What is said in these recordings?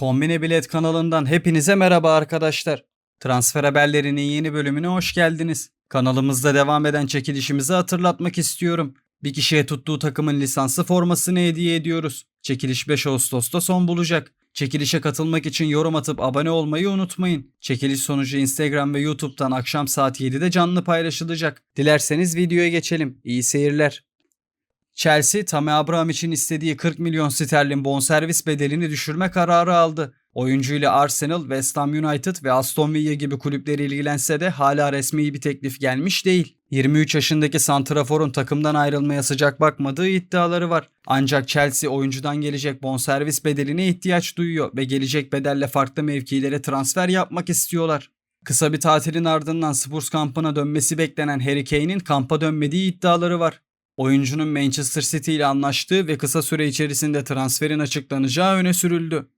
Kombine Bilet kanalından hepinize merhaba arkadaşlar. Transfer haberlerinin yeni bölümüne hoş geldiniz. Kanalımızda devam eden çekilişimizi hatırlatmak istiyorum. Bir kişiye tuttuğu takımın lisanslı formasını hediye ediyoruz. Çekiliş 5 Ağustos'ta son bulacak. Çekilişe katılmak için yorum atıp abone olmayı unutmayın. Çekiliş sonucu Instagram ve YouTube'dan akşam saat 7'de canlı paylaşılacak. Dilerseniz videoya geçelim. İyi seyirler. Chelsea, Tammy Abraham için istediği 40 milyon sterlin bonservis bedelini düşürme kararı aldı. Oyuncuyla Arsenal, West Ham United ve Aston Villa gibi kulüpleri ilgilense de hala resmi bir teklif gelmiş değil. 23 yaşındaki santraforun takımdan ayrılmaya sıcak bakmadığı iddiaları var. Ancak Chelsea oyuncudan gelecek bonservis bedeline ihtiyaç duyuyor ve gelecek bedelle farklı mevkilere transfer yapmak istiyorlar. Kısa bir tatilin ardından Spurs kampına dönmesi beklenen Harry Kane'in kampa dönmediği iddiaları var. Oyuncunun Manchester City ile anlaştığı ve kısa süre içerisinde transferin açıklanacağı öne sürüldü.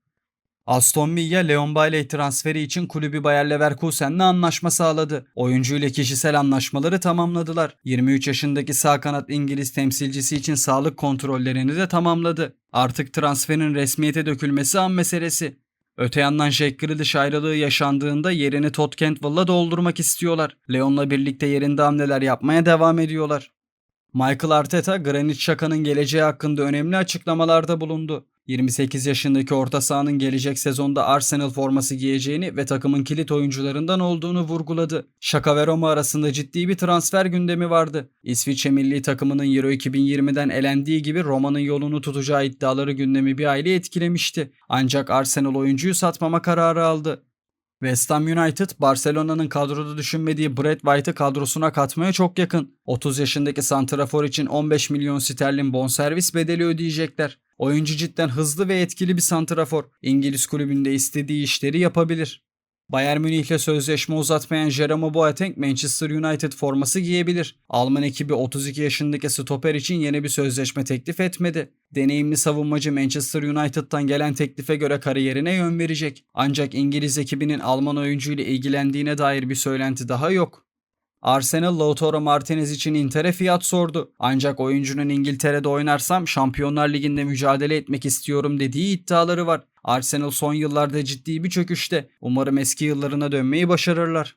Aston Villa Leon Bailey transferi için kulübü Bayer Leverkusen'le anlaşma sağladı. Oyuncu ile kişisel anlaşmaları tamamladılar. 23 yaşındaki sağ kanat İngiliz temsilcisi için sağlık kontrollerini de tamamladı. Artık transferin resmiyete dökülmesi an meselesi. Öte yandan Jack Grealish ayrılığı yaşandığında yerini Todd Cantwell'la doldurmak istiyorlar. Leon'la birlikte yerinde hamleler yapmaya devam ediyorlar. Michael Arteta, Granit Xhaka'nın geleceği hakkında önemli açıklamalarda bulundu. 28 yaşındaki orta sahanın gelecek sezonda Arsenal forması giyeceğini ve takımın kilit oyuncularından olduğunu vurguladı. Xhaka ve Roma arasında ciddi bir transfer gündemi vardı. İsviçre milli takımının Euro 2020'den elendiği gibi Roma'nın yolunu tutacağı iddiaları gündemi bir aile etkilemişti. Ancak Arsenal oyuncuyu satmama kararı aldı. West Ham United, Barcelona'nın kadroda düşünmediği Brad White'ı kadrosuna katmaya çok yakın. 30 yaşındaki santrafor için 15 milyon sterlin bonservis bedeli ödeyecekler. Oyuncu cidden hızlı ve etkili bir santrafor. İngiliz kulübünde istediği işleri yapabilir. Bayern Münih ile sözleşme uzatmayan Jerome Boateng Manchester United forması giyebilir. Alman ekibi 32 yaşındaki stoper için yeni bir sözleşme teklif etmedi. Deneyimli savunmacı Manchester United'dan gelen teklife göre kariyerine yön verecek. Ancak İngiliz ekibinin Alman oyuncuyla ilgilendiğine dair bir söylenti daha yok. Arsenal Lautaro Martinez için Inter'e fiyat sordu. Ancak oyuncunun İngiltere'de oynarsam Şampiyonlar Ligi'nde mücadele etmek istiyorum dediği iddiaları var. Arsenal son yıllarda ciddi bir çöküşte. Umarım eski yıllarına dönmeyi başarırlar.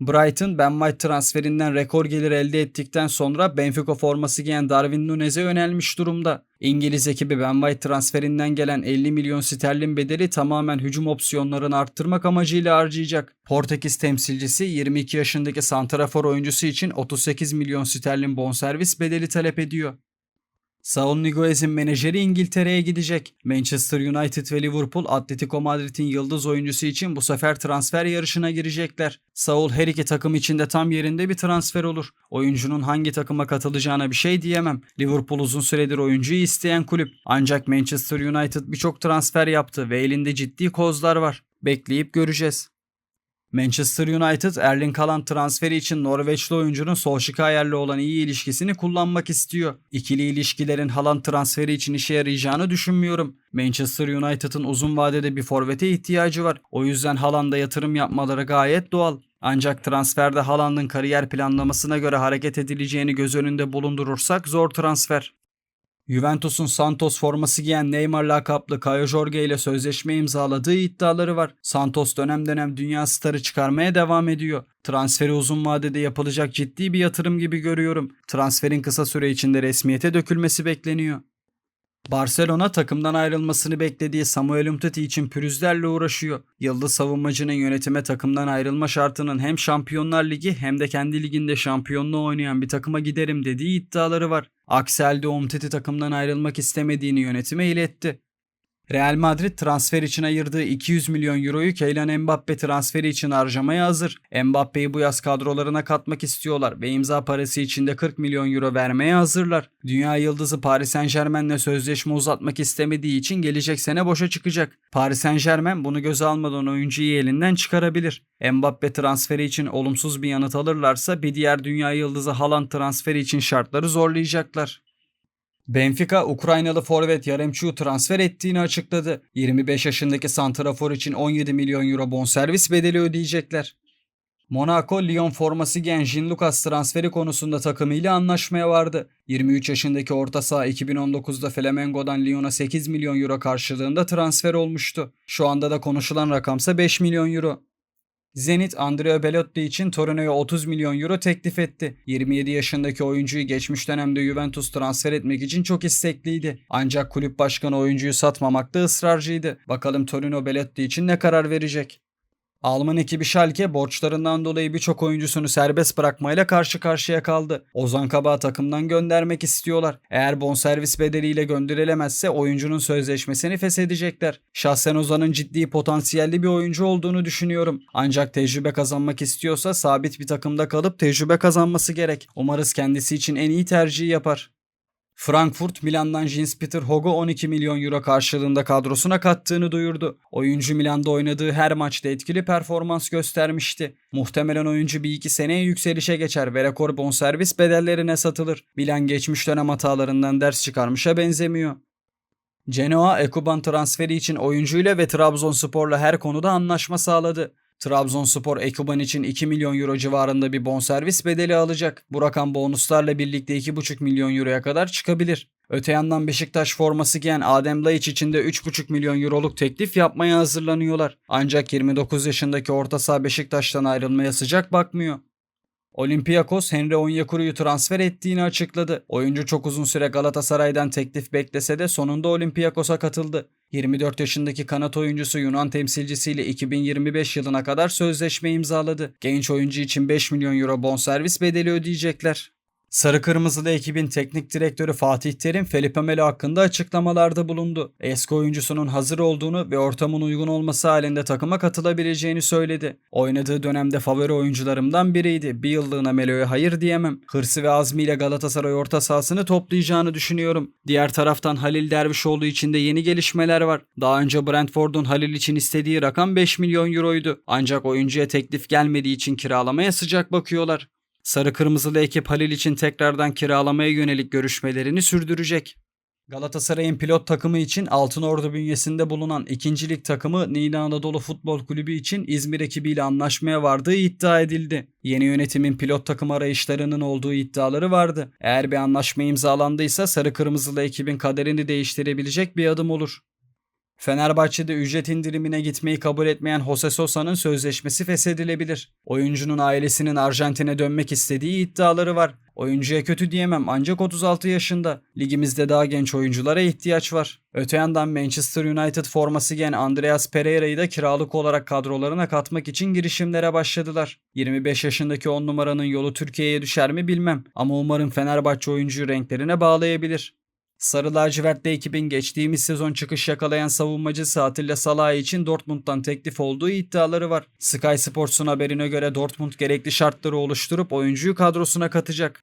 Brighton, Ben White transferinden rekor gelir elde ettikten sonra Benfica forması giyen Darwin Nunez'e yönelmiş durumda. İngiliz ekibi Ben White transferinden gelen 50 milyon sterlin bedeli tamamen hücum opsiyonlarını arttırmak amacıyla harcayacak. Portekiz temsilcisi 22 yaşındaki santrafor oyuncusu için 38 milyon sterlin bonservis bedeli talep ediyor. Saul Niguez'in menajeri İngiltere'ye gidecek. Manchester United ve Liverpool Atletico Madrid'in yıldız oyuncusu için bu sefer transfer yarışına girecekler. Saul her iki takım içinde tam yerinde bir transfer olur. Oyuncunun hangi takıma katılacağına bir şey diyemem. Liverpool uzun süredir oyuncuyu isteyen kulüp. Ancak Manchester United birçok transfer yaptı ve elinde ciddi kozlar var. Bekleyip göreceğiz. Manchester United Erling Haaland transferi için Norveçli oyuncunun Solskjaer'le olan iyi ilişkisini kullanmak istiyor. İkili ilişkilerin Haaland transferi için işe yarayacağını düşünmüyorum. Manchester United'ın uzun vadede bir forvete ihtiyacı var. O yüzden Haaland'a yatırım yapmaları gayet doğal. Ancak transferde Haaland'ın kariyer planlamasına göre hareket edileceğini göz önünde bulundurursak zor transfer. Juventus'un Santos forması giyen Neymar lakaplı Caio Jorge ile sözleşme imzaladığı iddiaları var. Santos dönem dönem dünya starı çıkarmaya devam ediyor. Transferi uzun vadede yapılacak ciddi bir yatırım gibi görüyorum. Transferin kısa süre içinde resmiyete dökülmesi bekleniyor. Barcelona takımdan ayrılmasını beklediği Samuel Umtiti için pürüzlerle uğraşıyor. Yıldız savunmacının yönetime takımdan ayrılma şartının hem Şampiyonlar Ligi hem de kendi liginde şampiyonluğu oynayan bir takıma giderim dediği iddiaları var. Aksi halde Umtiti takımdan ayrılmak istemediğini yönetime iletti. Real Madrid transfer için ayırdığı 200 milyon euroyu Kylian Mbappe transferi için harcamaya hazır. Mbappe'yi bu yaz kadrolarına katmak istiyorlar ve imza parası için de 40 milyon euro vermeye hazırlar. Dünya yıldızı Paris Saint Germain'le sözleşme uzatmak istemediği için gelecek sene boşa çıkacak. Paris Saint Germain bunu göze almadan oyuncuyu elinden çıkarabilir. Mbappe transferi için olumsuz bir yanıt alırlarsa bir diğer dünya yıldızı Haaland transferi için şartları zorlayacaklar. Benfica, Ukraynalı forvet Yaremchuk'u transfer ettiğini açıkladı. 25 yaşındaki santrafor için 17 milyon euro bonservis bedeli ödeyecekler. Monaco, Lyon forması giyen Jean Lucas transferi konusunda takımıyla anlaşmaya vardı. 23 yaşındaki orta saha 2019'da Flamengo'dan Lyon'a 8 milyon euro karşılığında transfer olmuştu. Şu anda da konuşulan rakamsa 5 milyon euro. Zenit Andrea Belotti için Torino'ya 30 milyon euro teklif etti. 27 yaşındaki oyuncuyu geçmiş dönemde Juventus transfer etmek için çok istekliydi. Ancak kulüp başkanı oyuncuyu satmamakta ısrarcıydı. Bakalım Torino Belotti için ne karar verecek? Alman ekibi Schalke borçlarından dolayı birçok oyuncusunu serbest bırakmayla karşı karşıya kaldı. Ozan Kabak'ı takımdan göndermek istiyorlar. Eğer bonservis bedeliyle gönderilemezse oyuncunun sözleşmesini feshedecekler. Şahsen Ozan'ın ciddi potansiyelli bir oyuncu olduğunu düşünüyorum. Ancak tecrübe kazanmak istiyorsa sabit bir takımda kalıp tecrübe kazanması gerek. Umarız kendisi için en iyi tercihi yapar. Frankfurt Milan'dan Jens-Peter Hogg'u 12 milyon euro karşılığında kadrosuna kattığını duyurdu. Oyuncu Milan'da oynadığı her maçta etkili performans göstermişti. Muhtemelen oyuncu bir iki seneye yükselişe geçer ve rekor bonservis bedellerine satılır. Milan geçmiş dönem hatalarından ders çıkarmışa benzemiyor. Genoa Ekuban transferi için oyuncuyla ve Trabzonspor'la her konuda anlaşma sağladı. Trabzonspor Ekuban için 2 milyon euro civarında bir bonservis bedeli alacak. Bu rakam bonuslarla birlikte 2,5 milyon euroya kadar çıkabilir. Öte yandan Beşiktaş forması giyen Adem Laiç için de 3,5 milyon euroluk teklif yapmaya hazırlanıyorlar. Ancak 29 yaşındaki orta saha Beşiktaş'tan ayrılmaya sıcak bakmıyor. Olympiakos Henry Onyekuru'yu transfer ettiğini açıkladı. Oyuncu çok uzun süre Galatasaray'dan teklif beklese de sonunda Olympiakos'a katıldı. 24 yaşındaki kanat oyuncusu Yunan temsilcisiyle 2025 yılına kadar sözleşme imzaladı. Genç oyuncu için 5 milyon euro bonservis bedeli ödeyecekler. Sarı Kırmızılı ekibin teknik direktörü Fatih Terim Felipe Melo hakkında açıklamalarda bulundu. Eski oyuncusunun hazır olduğunu ve ortamın uygun olması halinde takıma katılabileceğini söyledi. Oynadığı dönemde favori oyuncularımdan biriydi. Bir yıllığına Melo'ya hayır diyemem. Hırsı ve azmiyle Galatasaray orta sahasını toplayacağını düşünüyorum. Diğer taraftan Halil Dervişoğlu için de yeni gelişmeler var. Daha önce Brentford'un Halil için istediği rakam 5 milyon euroydu. Ancak oyuncuya teklif gelmediği için kiralamaya sıcak bakıyorlar. Sarı Kırmızılı ekip Halil için tekrardan kiralamaya yönelik görüşmelerini sürdürecek. Galatasaray'ın pilot takımı için Altın Ordu bünyesinde bulunan 2. lig takımı Niğde Anadolu Futbol Kulübü için İzmir ekibiyle anlaşmaya vardığı iddia edildi. Yeni yönetimin pilot takım arayışlarının olduğu iddiaları vardı. Eğer bir anlaşma imzalandıysa Sarı Kırmızılı ekibin kaderini değiştirebilecek bir adım olur. Fenerbahçe'de ücret indirimine gitmeyi kabul etmeyen Jose Sosa'nın sözleşmesi feshedilebilir. Oyuncunun ailesinin Arjantin'e dönmek istediği iddiaları var. Oyuncuya kötü diyemem ancak 36 yaşında. Ligimizde daha genç oyunculara ihtiyaç var. Öte yandan Manchester United forması giyen Andreas Pereira'yı da kiralık olarak kadrolarına katmak için girişimlere başladılar. 25 yaşındaki 10 numaranın yolu Türkiye'ye düşer mi bilmem ama umarım Fenerbahçe oyuncuyu renklerine bağlayabilir. Sarı lacivertli ekibin geçtiğimiz sezon çıkış yakalayan savunmacısı Atilla Salahı için Dortmund'dan teklif olduğu iddiaları var. Sky Sports'un haberine göre Dortmund gerekli şartları oluşturup oyuncuyu kadrosuna katacak.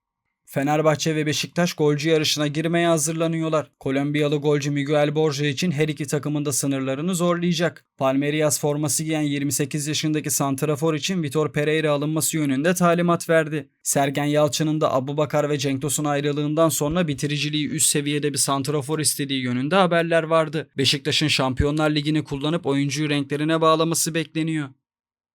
Fenerbahçe ve Beşiktaş golcü yarışına girmeye hazırlanıyorlar. Kolombiyalı golcü Miguel Borja için her iki takımın da sınırlarını zorlayacak. Palmeiras forması giyen 28 yaşındaki santrafor için Vitor Pereira alınması yönünde talimat verdi. Sergen Yalçın'ın da Abubakar ve Cenk Tosun ayrılığından sonra bitiriciliği üst seviyede bir santrafor istediği yönünde haberler vardı. Beşiktaş'ın Şampiyonlar Ligi'ni kullanıp oyuncuyu renklerine bağlaması bekleniyor.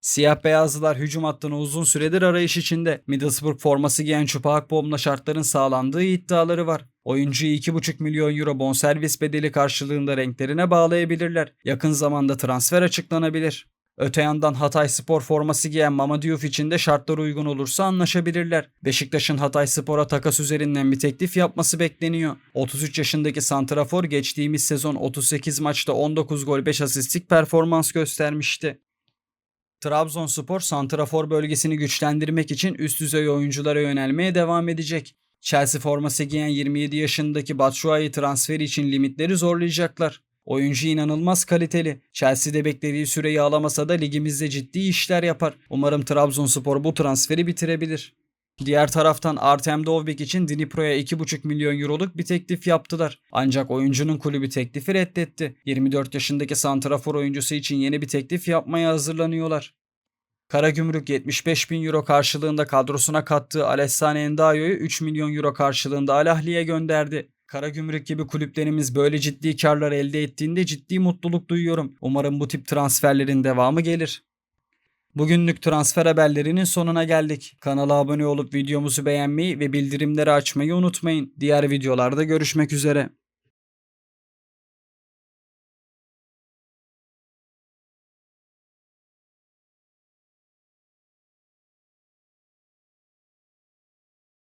Siyah beyazlılar hücum hattını uzun süredir arayış içinde. Middlesbrough forması giyen Çupa Akbom'la şartların sağlandığı iddiaları var. Oyuncuyu 2,5 milyon euro bonservis bedeli karşılığında renklerine bağlayabilirler. Yakın zamanda transfer açıklanabilir. Öte yandan Hatay Spor forması giyen Mama Diouf için de şartlar uygun olursa anlaşabilirler. Beşiktaş'ın Hatay Spor'a takas üzerinden bir teklif yapması bekleniyor. 33 yaşındaki Santrafor geçtiğimiz sezon 38 maçta 19 gol 5 asistlik performans göstermişti. Trabzonspor santrafor bölgesini güçlendirmek için üst düzey oyunculara yönelmeye devam edecek. Chelsea forması giyen 27 yaşındaki Batshuayi transferi için limitleri zorlayacaklar. Oyuncu inanılmaz kaliteli. Chelsea'de beklediği süreyi alamasa da ligimizde ciddi işler yapar. Umarım Trabzonspor bu transferi bitirebilir. Diğer taraftan Artem Dovbik için Dnipro'ya 2,5 milyon euroluk bir teklif yaptılar. Ancak oyuncunun kulübü teklifi reddetti. 24 yaşındaki santrafor oyuncusu için yeni bir teklif yapmaya hazırlanıyorlar. Karagümrük 75 bin euro karşılığında kadrosuna kattığı Alessane Endayo'yu 3 milyon euro karşılığında Al Ahli'ye gönderdi. Karagümrük gibi kulüplerimiz böyle ciddi karlar elde ettiğinde ciddi mutluluk duyuyorum. Umarım bu tip transferlerin devamı gelir. Bugünlük transfer haberlerinin sonuna geldik. Kanala abone olup videomuzu beğenmeyi ve bildirimleri açmayı unutmayın. Diğer videolarda görüşmek üzere.